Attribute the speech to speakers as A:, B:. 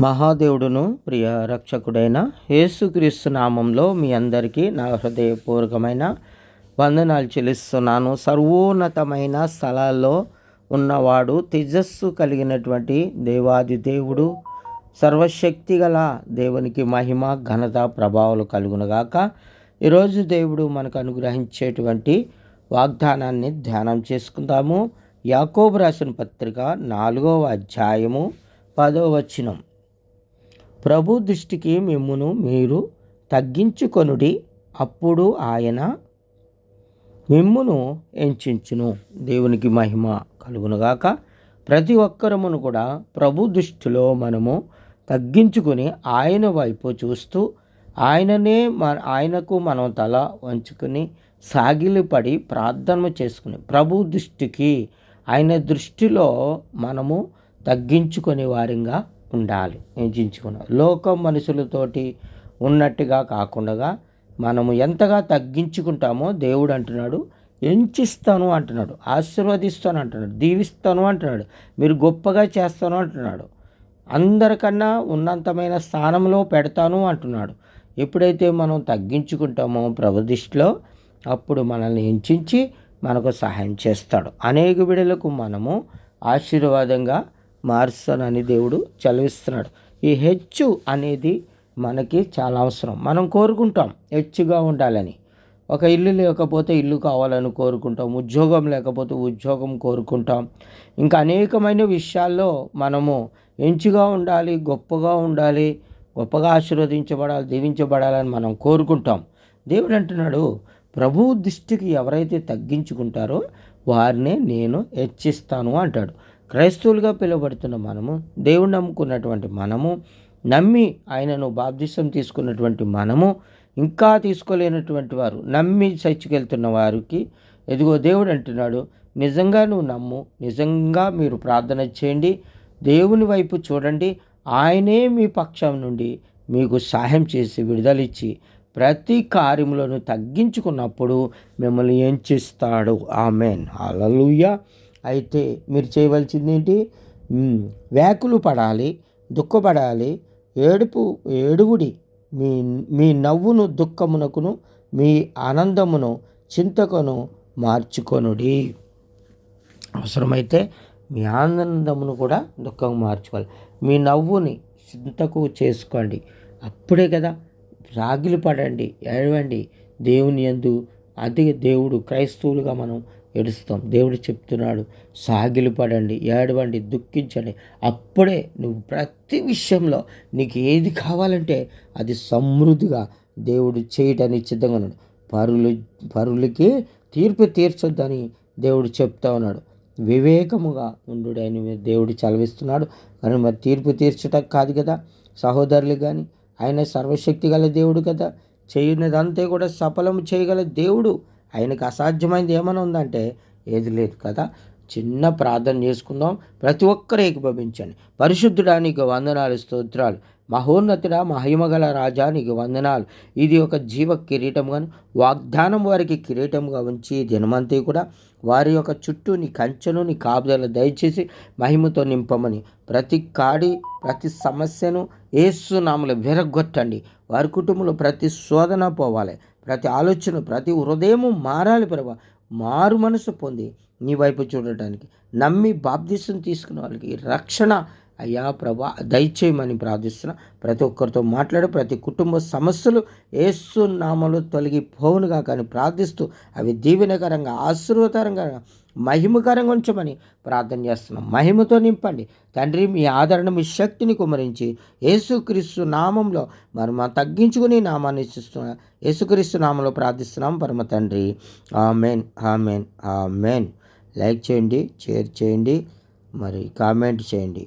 A: మహాదేవుడును ప్రియ రక్షకుడైన యేసుక్రీస్తు నామంలో మీ అందరికీ నా హృదయపూర్వకమైన వందనాలు చెల్లిస్తున్నాను. సర్వోన్నతమైన స్థలాల్లో ఉన్నవాడు తేజస్సు కలిగినటువంటి దేవాది దేవుడు సర్వశక్తి గల దేవునికి మహిమ ఘనత ప్రభావాలు కలుగునగాక ఈరోజు దేవుడు మనకు అనుగ్రహించేటువంటి వాగ్దానాన్ని ధ్యానం చేసుకుందాము. యాకోబు రాసిన పత్రిక నాలుగవ అధ్యాయము పదో వచనం. ప్రభు దృష్టికి మిమ్మును మీరు తగ్గించుకొనుడి అప్పుడు ఆయన మిమ్మును ఎంచును దేవునికి మహిమ కలుగునుగాక. ప్రతి ఒక్కరమును కూడా ప్రభు దృష్టిలో మనము తగ్గించుకొని ఆయన వైపు చూస్తూ ఆయననే మన ఆయనకు మనం తల వంచుకొని సాగిలిపడి ప్రార్థన చేసుకుని ప్రభు దృష్టికి ఆయన దృష్టిలో మనము తగ్గించుకునే వారిగా ఉండాలి ఎంచుకున్నాం లోకం మనుషులతోటి ఉన్నట్టుగా కాకుండా మనము ఎంతగా తగ్గించుకుంటామో దేవుడు అంటున్నాడు ఎంచిస్తాను అంటున్నాడు ఆశీర్వదిస్తాను అంటున్నాడు దీవిస్తాను అంటున్నాడు మీరు గొప్పగా చేస్తాను అంటున్నాడు అందరికన్నా ఉన్నంతమైన స్థానంలో పెడతాను అంటున్నాడు. ఎప్పుడైతే మనం తగ్గించుకుంటామో ప్రభు దృష్టిలో అప్పుడు మనల్ని ఎంచి మనకు సహాయం చేస్తాడు. అనేక బిడలకు మనము ఆశీర్వాదంగా మారుస్తానని దేవుడు చలవిస్తున్నాడు. ఈ హెచ్చు అనేది మనకి చాలా అవసరం. మనం కోరుకుంటాం హెచ్చుగా ఉండాలని. ఒక ఇల్లు లేకపోతే ఇల్లు కావాలని కోరుకుంటాం. ఉద్యోగం లేకపోతే ఉద్యోగం కోరుకుంటాం. ఇంకా అనేకమైన విషయాల్లో మనము ఎంచుగా ఉండాలి గొప్పగా ఉండాలి గొప్పగా ఆశీర్వదించబడాలి దీవించబడాలని మనం కోరుకుంటాం. దేవుడు అంటున్నాడు ప్రభు దృష్టికి ఎవరైతే తగ్గించుకుంటారో వారినే నేను హెచ్చిస్తాను అంటాడు. క్రైస్తవులుగా పిలువబడుతున్న మనము దేవుడు నమ్ముకున్నటువంటి మనము నమ్మి ఆయనను బాప్తిసం తీసుకున్నటువంటి మనము ఇంకా తీసుకోలేనటువంటి వారు నమ్మి చచ్చికెళ్తున్న వారికి ఎదుగో దేవుడు అంటున్నాడు నిజంగా నువ్వు నమ్ము నిజంగా మీరు ప్రార్థన చేయండి దేవుని వైపు చూడండి ఆయనే మీ పక్షం నుండి మీకు సహాయం చేసి విడుదలిచ్చి ప్రతి కార్యములను తగ్గించుకున్నప్పుడు మిమ్మల్ని ఏం చేస్తాడు ఆమెన్. అలలుయ్య అయితే మీరు చేయవలసింది ఏంటి వ్యాకులు పడాలి దుఃఖపడాలి ఏడుపు ఏడువుడి మీ మీ నవ్వును దుఃఖమునకును మీ ఆనందమును చింతకును మార్చుకొనుడి. అవసరమైతే మీ ఆనందమును కూడా దుఃఖం మార్చుకోవాలి. మీ నవ్వుని చింతకు చేసుకోండి. అప్పుడే కదా రాగిలు పడండి ఏడవండి. దేవుని ఎందు అది దేవుడు క్రైస్తవులుగా మనం ఏడుస్తాం. దేవుడు చెప్తున్నాడు సాగిలు పడండి ఏడవండి దుఃఖించండి. అప్పుడే నువ్వు ప్రతి విషయంలో నీకు ఏది కావాలంటే అది సమృద్ధిగా దేవుడు చేయటానికి సిద్ధంగా ఉన్నాడు. పరులు పరులకి తీర్పు తీర్చొద్దని దేవుడు చెప్తా ఉన్నాడు. వివేకముగా ఉండు అని దేవుడు చలవిస్తున్నాడు కానీ మరి తీర్పు తీర్చటం కాదు కదా. సహోదరులు కానీ ఆయన సర్వశక్తి గల దేవుడు కదా. చేయనిదంతా కూడా సఫలం చేయగల దేవుడు. ఆయనకు అసాధ్యమైనది ఏమైనా ఉందంటే ఏది లేదు కదా. చిన్న ప్రార్థన చేసుకుందాం. ప్రతి ఒక్కరు ఏకీభవించండి. పరిశుద్ధుడానికి వందనాలు స్తోత్రాలు. మహోన్నతుడ మహిమగల రాజా నీకు వందనాలు. ఇది ఒక జీవ కిరీటముగాను వాగ్దానం వారికి కిరీటముగా ఉంచి దినమంతా కూడా వారి యొక్క చుట్టూ నీ కంచెను నీ కాపుదల దయచేసి మహిమతో నింపమని ప్రతి కాడి ప్రతి సమస్యను ఏసునామలు విరగొట్టండి వారి కుటుంబంలో ప్రతి శోధన పోవాలి ప్రతి ఆలోచన ప్రతి హృదయము మారాలి ప్రభా. మారు మనసు పొంది నీ వైపు చూడటానికి నమ్మి బాప్తిసం తీసుకున్న వాళ్ళకి రక్షణ అయ్యా ప్రభా దయచేయమని ప్రార్థిస్తున్నా. ప్రతి ఒక్కరితో మాట్లాడు ప్రతి కుటుంబ సమస్యలు ఏసు నామలు తొలగిపోవునుగా కానీ ప్రార్థిస్తూ అవి దీవెనకరంగా ఆశీర్వదకరంగా మహిమకరంగా ఉంచమని ప్రార్థన చేస్తున్నాం. మహిమతో నింపండి. తండ్రి మీ ఆదరణ మీ శక్తిని కుమరించి యేసుక్రీస్తు నామంలో మరి మా తగ్గించుకుని నామాన్ని ఇస్తున్నా. యేసుక్రీస్తు నామంలో ప్రార్థిస్తున్నాం. పరమ తండ్రి ఆమెన్ ఆమెన్ ఆమెన్. లైక్ చేయండి షేర్ చేయండి మరి కామెంట్ చేయండి.